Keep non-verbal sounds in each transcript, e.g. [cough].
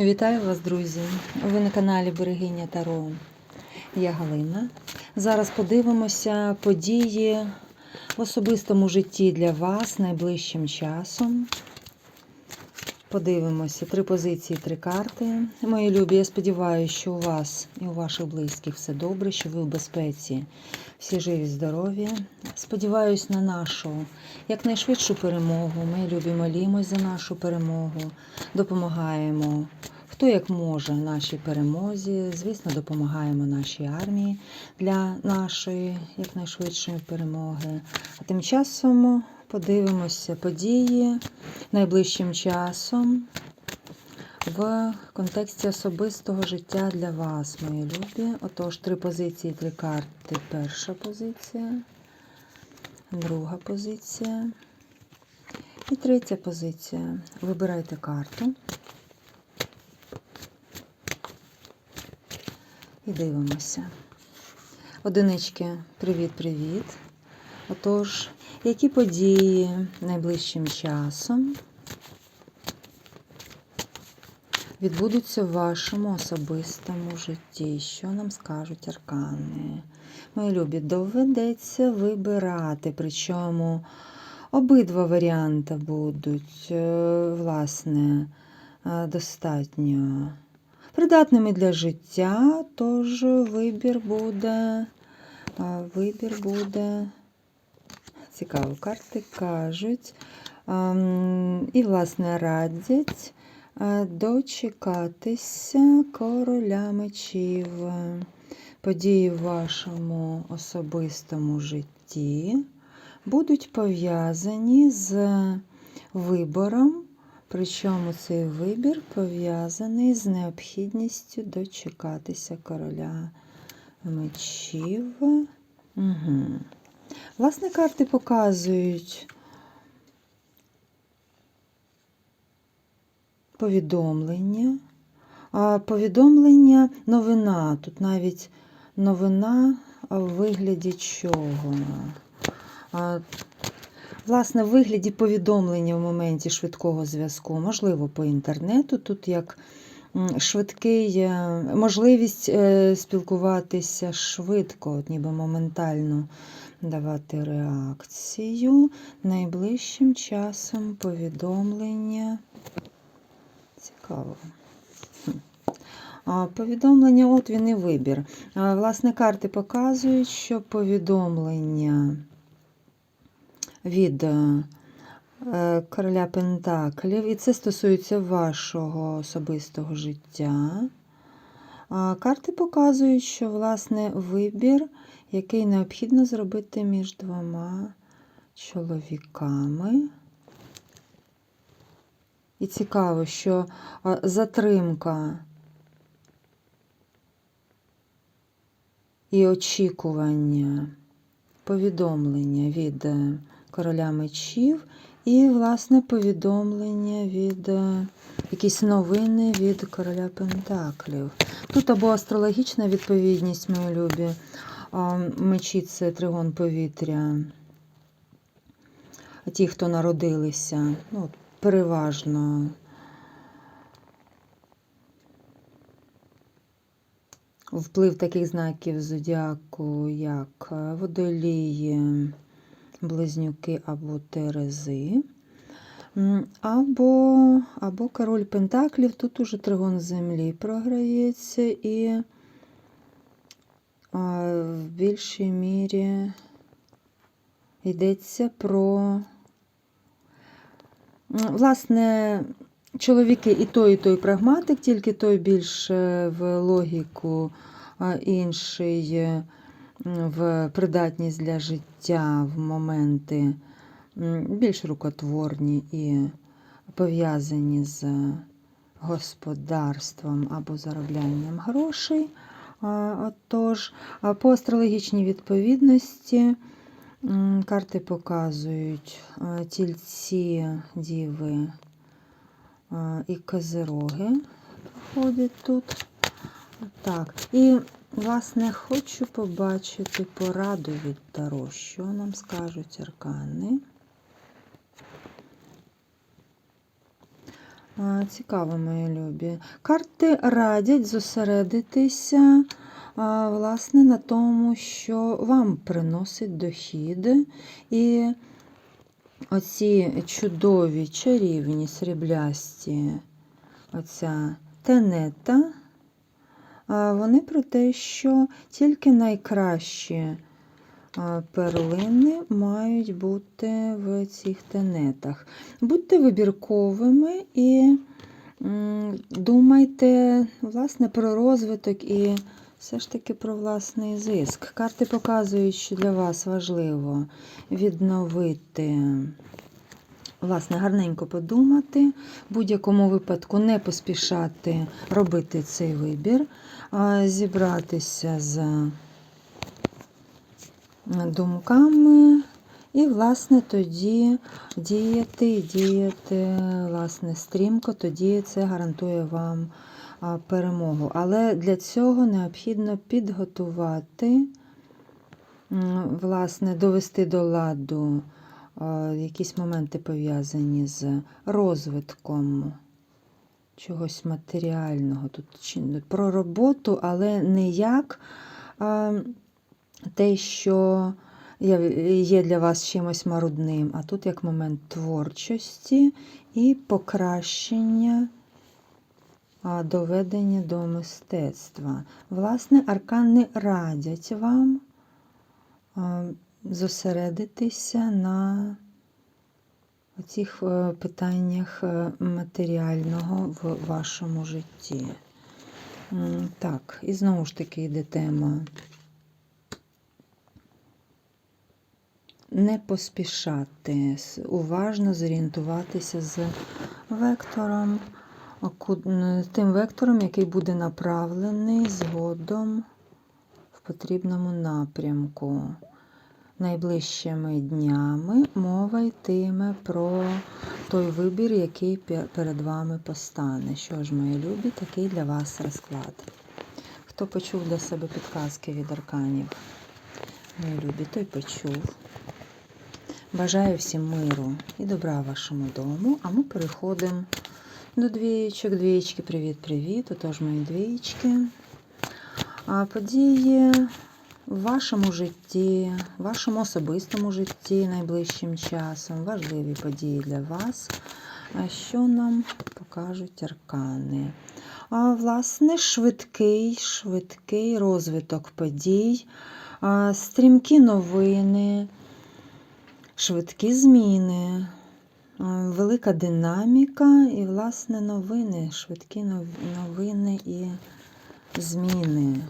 Вітаю вас, друзі! Ви на каналі Берегиня Таро. Я Галина. Зараз подивимося події в особистому житті для вас найближчим часом. Подивимося три позиції, три карти. Мої любі, я сподіваюся, що у вас і у ваших близьких все добре, що ви в безпеці, всі живі, здорові. Сподіваюсь на нашу якнайшвидшу перемогу. Ми любі молімось за нашу перемогу, допомагаємо. Хто як може нашій перемозі, звісно, допомагаємо нашій армії для нашої якнайшвидшої перемоги. А тим часом подивимося події найближчим часом в контексті особистого життя для вас, мої любі. Отож, три позиції, три карти. Перша позиція, друга позиція і третя позиція. Вибирайте карту. І дивимося. Одинички, привіт-привіт. Отож, які події найближчим часом відбудуться в вашому особистому житті? Що нам скажуть аркани? Мої любі, доведеться вибирати, причому обидва варіанти будуть, е, власне, е, достатньо придатними для життя, тож вибір буде, вибір буде. Цікаво, карти кажуть. ем, І, власне, радять е, дочекатися короля мечів. Події в вашому особистому житті будуть пов'язані з вибором, причому цей вибір пов'язаний з необхідністю дочекатися короля мечів. Угу. Власне, карти показують повідомлення. А повідомлення новина. Тут навіть новина в вигляді чого. Власне, в вигляді повідомлення в моменті швидкого зв'язку, можливо, по інтернету. Тут як швидкий, е, можливість е, спілкуватися швидко, ніби моментально давати реакцію. Найближчим часом повідомлення. Цікаво. Повідомлення, от він і вибір. Власне, карти показують, що повідомлення від е, короля Пентаклів, і це стосується вашого особистого життя. Карти показують, що власне вибір, який необхідно зробити між двома чоловіками. І цікаво, що затримка і очікування, повідомлення від е, короля мечів, і, власне, повідомлення від е, якісь новини від короля Пентаклів. Тут або астрологічна відповідність, мої любі. Мечі це тригон повітря. Ті, хто народилися, ну, переважно. Вплив таких знаків зодіаку, як е, водолії, близнюки або терези. Або, або король Пентаклів, тут уже тригон землі програється, і в більшій мірі йдеться про, власне, чоловіки і той, і той прагматик, тільки той більш е, в логіку, а інший в придатність для життя в моменти більш рукотворні і пов'язані з господарством або зароблянням грошей. Отож, по астрологічній відповідності карти показують тільці, діви і козироги проходять тут. Так, і Власне, хочу побачити пораду від Таро, що нам скажуть аркани. Цікаво, мої любі. Карти радять зосередитися власне на тому, що вам приносить дохід. І оці чудові, чарівні, сріблясті, оця тенета, вони про те, що тільки найкращі перлини мають бути в цих тенетах. Будьте вибірковими і думайте власне про розвиток і все ж таки про власний зиск. Карти показують, що для вас важливо відновити. Власне, гарненько подумати, в будь-якому випадку не поспішати робити цей вибір, зібратися з думками і, власне, тоді діяти діяти власне, стрімко, тоді це гарантує вам перемогу. Але для цього необхідно підготувати, власне, довести до ладу якісь моменти пов'язані з розвитком чогось матеріального. Тут про роботу, але не як а, те, що є- для вас чимось марудним, а тут як момент творчості і покращення доведення до мистецтва. Власне, аркани радять вам зосередитися на цих питаннях е, матеріального в вашому житті. Так, і знову ж таки йде тема. Не поспішати, уважно зорієнтуватися з вектором, тим вектором, який буде направлений згодом в потрібному напрямку. Найближчими днями мова йтиме про той вибір, який перед вами постане. Що ж, мої любі, такий для вас розклад. Хто почув для себе підказки від арканів? Мої любі, той почув. Бажаю всім миру і добра вашому дому. А ми переходимо до двієчок. Двієчки, привіт-привіт. Отож, мої двієчки. А події в вашому житті, в вашому особистому житті найближчим часом, важливі події для вас. Що нам покажуть аркани? А, власне, швидкий, швидкий розвиток подій, стрімкі новини, швидкі зміни, велика динаміка і, власне, новини, швидкі новини і зміни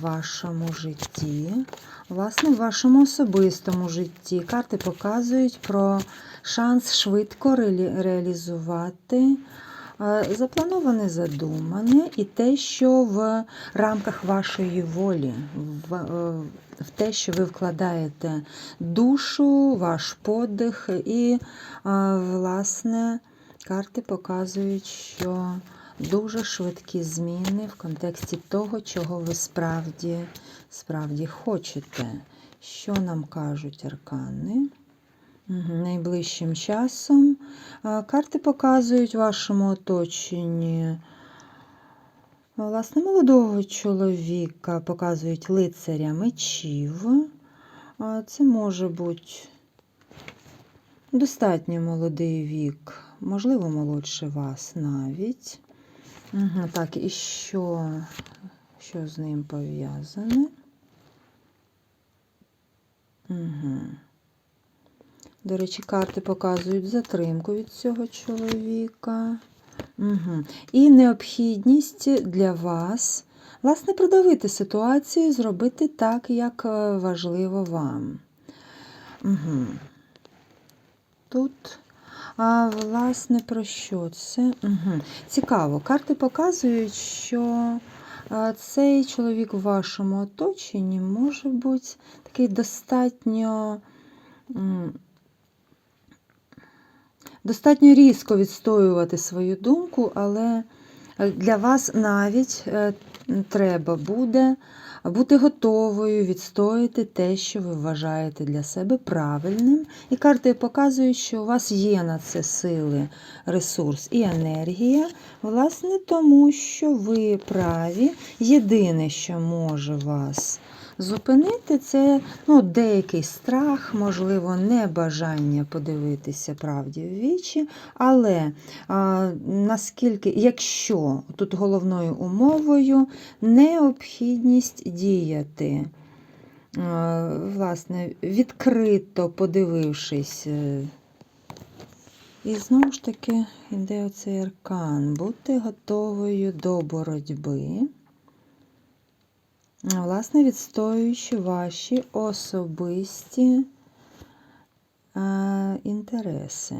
вашому житті. Власне, в вашому особистому житті. Карти показують про шанс швидко реалізувати е, заплановане, задумане і те, що в рамках вашої волі, в, е, те, що ви вкладаєте душу, ваш подих, і, е, власне, карти показують, що дуже швидкі зміни в контексті того, чого ви справді, справді хочете. Що нам кажуть аркани? Найближчим часом карти показують вашому оточенні. Власне, молодого чоловіка показують лицаря мечів. Це може бути достатньо молодий вік, можливо, молодше вас навіть. Угу, так, і що, що з ним пов'язане? Угу. До речі, карти показують затримку від цього чоловіка. Угу. І необхідність для вас, власне, продавити ситуацію, зробити так, як е, важливо вам. Угу. Тут, а, власне, про що це? Угу. Цікаво, карти показують, що цей чоловік у вашому оточенні може бути такий достатньо. Достатньо різко відстоювати свою думку, але для вас навіть е, треба буде бути готовою відстояти те, що ви вважаєте для себе правильним. І карти показують, що у вас є на це сили, ресурс і енергія, власне, тому що ви праві. Єдине, що може вас зупинити, це ну, деякий страх, можливо, небажання подивитися правді в вічі. Але а, наскільки, якщо тут головною умовою необхідність діяти, а, власне, відкрито подивившись. е, І знову ж таки йде оцей аркан. Бути готовою до боротьби власне, відстоюючи ваші особисті е, інтереси.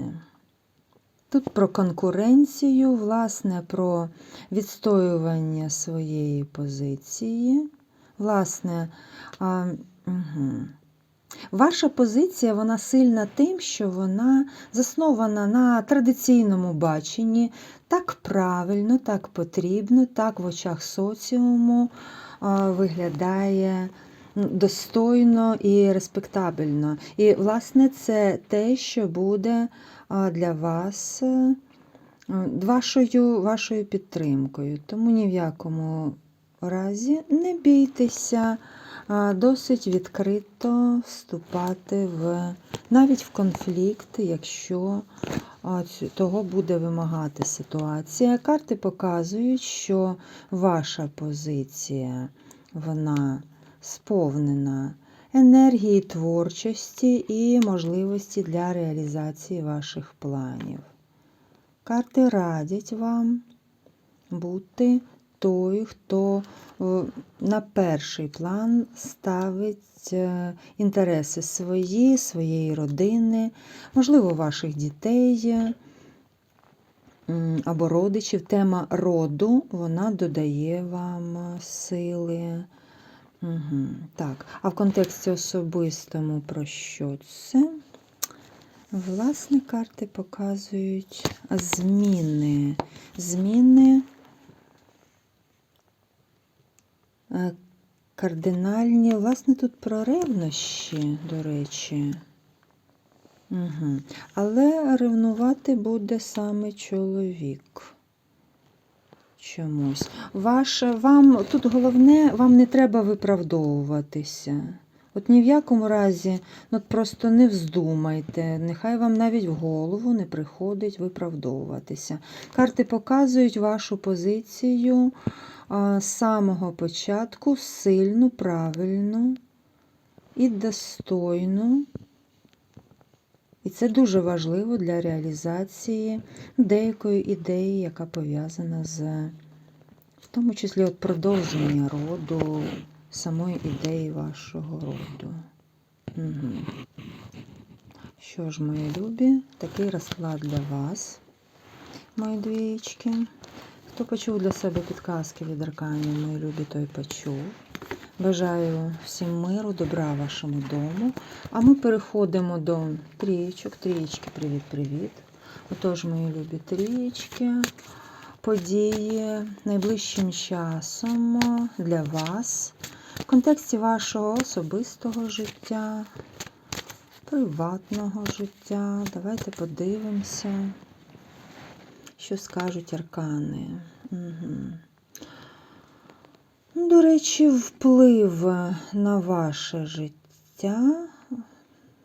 Тут про конкуренцію, власне, про відстоювання своєї позиції. Власне, а, угу. ваша позиція вона сильна тим, що вона заснована на традиційному баченні, так правильно, так потрібно, так в очах соціуму виглядає достойно і респектабельно. І, власне, це те, що буде для вас е, вашою, вашою підтримкою. Тому ні в якому разі не бійтеся досить відкрито вступати в навіть в конфлікт, якщо того буде вимагати ситуація. Карти показують, що ваша позиція вона сповнена енергії творчості і можливості для реалізації ваших планів. Карти радять вам бути той, хто е, на перший план ставить е, інтереси свої, своєї родини, можливо, ваших дітей або родичів. Тема роду вона додає вам е, сили. Угу. Так, а в контексті особистому про що це? Власне, карти показують зміни. Зміни е, кардинальні. Власне, тут про ревнощі, до речі. Угу. Але ревнувати буде саме чоловік. Чомусь. Ваше, вам, тут головне, вам не треба виправдовуватися. От ні в якому разі, ну просто не вздумайте, нехай вам навіть в голову не приходить виправдовуватися. Карти показують вашу позицію а, з самого початку сильну, правильну і достойну. І це дуже важливо для реалізації деякої ідеї, яка пов'язана з, в тому числі, от продовження роду, самої ідеї вашого роду. Угу. Що ж, мої любі, такий розклад для вас, мої двієчки. Хто почув для себе підказки від арканів, мої любі, той почув. Бажаю всім миру, добра вашому дому. А ми переходимо до трієчок. Трієчки, привіт-привіт. Отож, мої любі трієчки, події найближчим часом для вас в контексті вашого особистого життя, приватного життя. Давайте подивимося, що скажуть аркани. Угу. До речі, вплив на ваше життя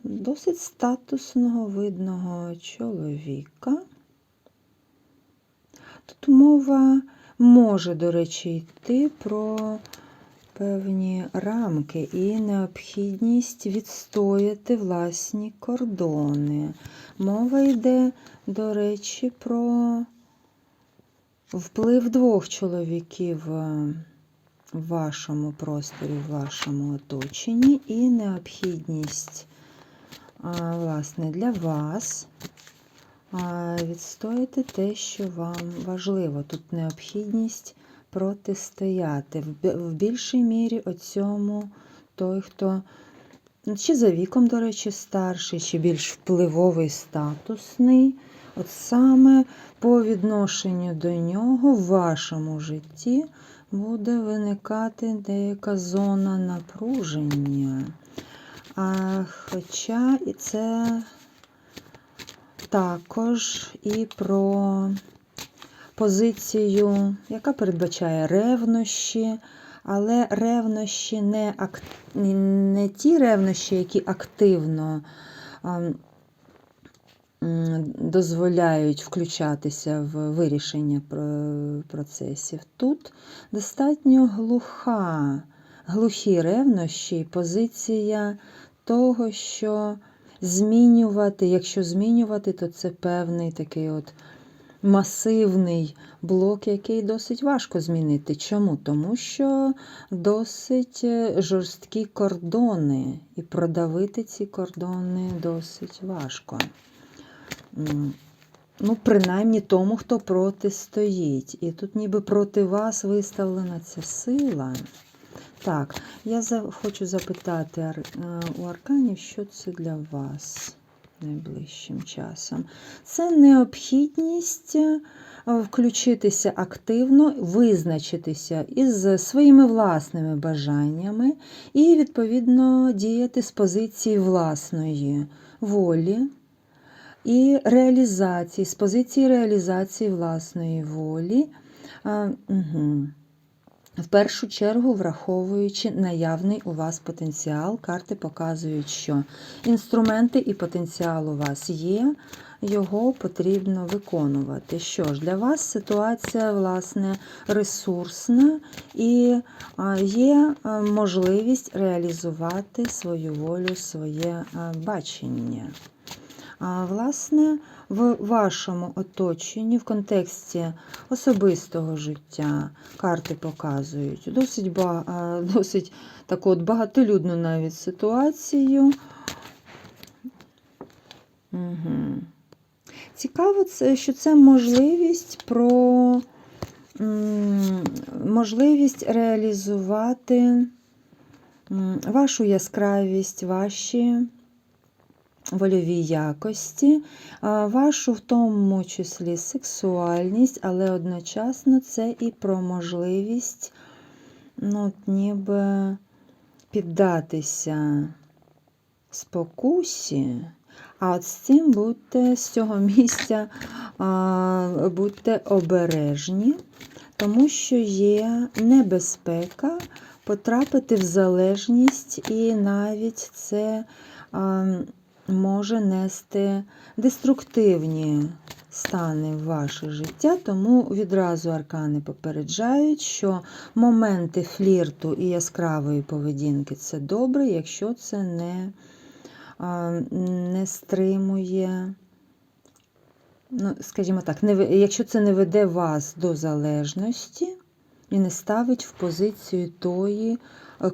досить статусного видного чоловіка. Тут мова може, до речі, йти про певні рамки і необхідність відстояти власні кордони. Мова йде, до речі, про вплив двох чоловіків е, в вашому просторі, в вашому оточенні, і необхідність, власне, для вас відстояти те, що вам важливо. Тут необхідність протистояти. В більшій мірі оцьому той, хто ну, чи за віком, до речі, старший, чи більш впливовий, статусний. От саме по відношенню до нього в вашому житті буде виникати деяка зона напруження. А, Хоча і це також і про позицію, яка передбачає ревнощі, але ревнощі не, ак... не ті ревнощі, які активно дозволяють включатися в вирішення процесів. Тут достатньо глуха, глухі ревнощі, позиція того, що змінювати, якщо змінювати, то це певний такий от масивний блок, який досить важко змінити. Чому? Тому що досить е, жорсткі кордони, і продавити ці кордони досить важко. Ну, принаймні тому, хто проти стоїть. І тут ніби проти вас виставлена ця сила. Так, я хочу запитати е, у арканів, що це для вас найближчим часом. Це необхідність е, включитися активно, визначитися із своїми власними бажаннями і, відповідно, діяти з позиції власної волі і реалізації, з позиції реалізації власної волі. А, угу. В першу чергу, враховуючи наявний у вас потенціал, карти показують, що інструменти і потенціал у вас є, його потрібно виконувати. Що ж, для вас ситуація, власне, ресурсна і є можливість реалізувати свою волю, своє бачення. Власне, в вашому оточенні, в контексті особистого життя карти показують досить [laughs] досить таку от багатолюдну навіть ситуацію. Угу. Цікаво, що це можливість про можливість реалізувати вашу яскравість, ваші вольові якості, вашу в тому числі сексуальність, але одночасно це і про можливість ну, ніби піддатися спокусі. А от з цим будьте з цього [laughs] місця а, будьте обережні, тому що є небезпека потрапити в залежність, і навіть це а, може нести деструктивні стани в ваше життя, тому відразу аркани попереджають, що моменти флірту і яскравої поведінки це добре, якщо це не, не стримує. Ну, скажімо так, не, якщо це не веде вас до залежності і не ставить в позицію тої,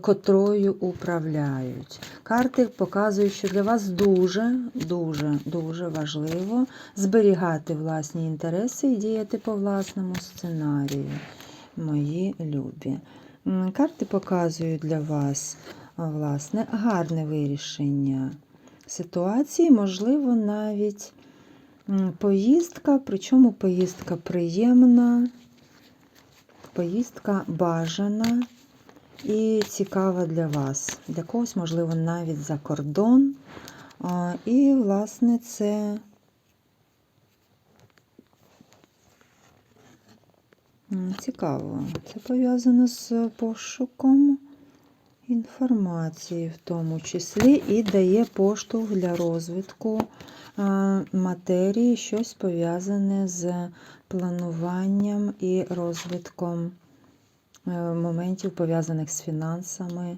котрою управляють. Карти показують, що для вас дуже, дуже, дуже важливо зберігати власні інтереси і діяти по власному сценарію, мої любі. Карти показують для вас власне, гарне вирішення ситуації, можливо, навіть поїздка, причому поїздка приємна, поїздка бажана і цікава для вас. Для когось, можливо, навіть за кордон. І, власне, це цікаво. Це пов'язано з пошуком інформації, в тому числі, і дає поштовх для розвитку матерії, щось пов'язане з плануванням і розвитком. Е, моментів, пов'язаних з фінансами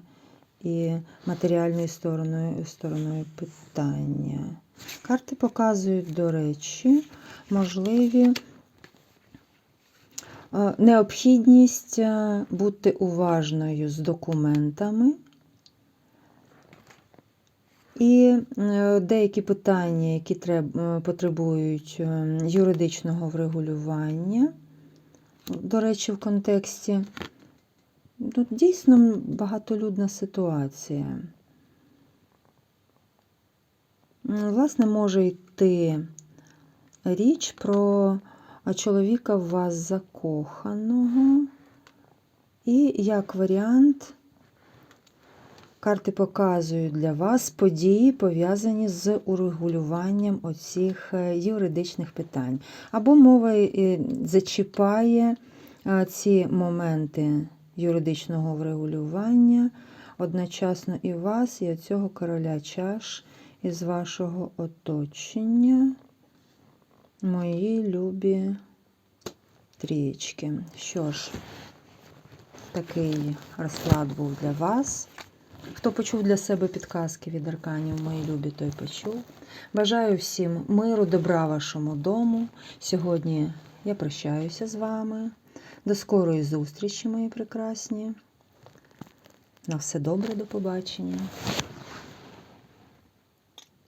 і матеріальною стороною, стороною питання. Карти показують, до речі, можливі е, необхідність е, бути уважною з документами. І деякі питання, які потребують юридичного врегулювання, до речі, в контексті Тут дійсно багатолюдна ситуація. Власне, може йти річ про чоловіка в вас закоханого. І як варіант, карти показують для вас події, пов'язані з урегулюванням оцих е, юридичних питань. Або мова е, зачіпає е, ці моменти юридичного врегулювання одночасно і вас, і цього короля чаш із вашого оточення. Мої любі трієчки. Що ж, такий розклад був для вас. Хто почув для себе підказки від арканів, мої любі, той почув. Бажаю всім миру, добра вашому дому. Сьогодні я прощаюся з вами. До скорої зустрічі, мої прекрасні. На все добре, до побачення.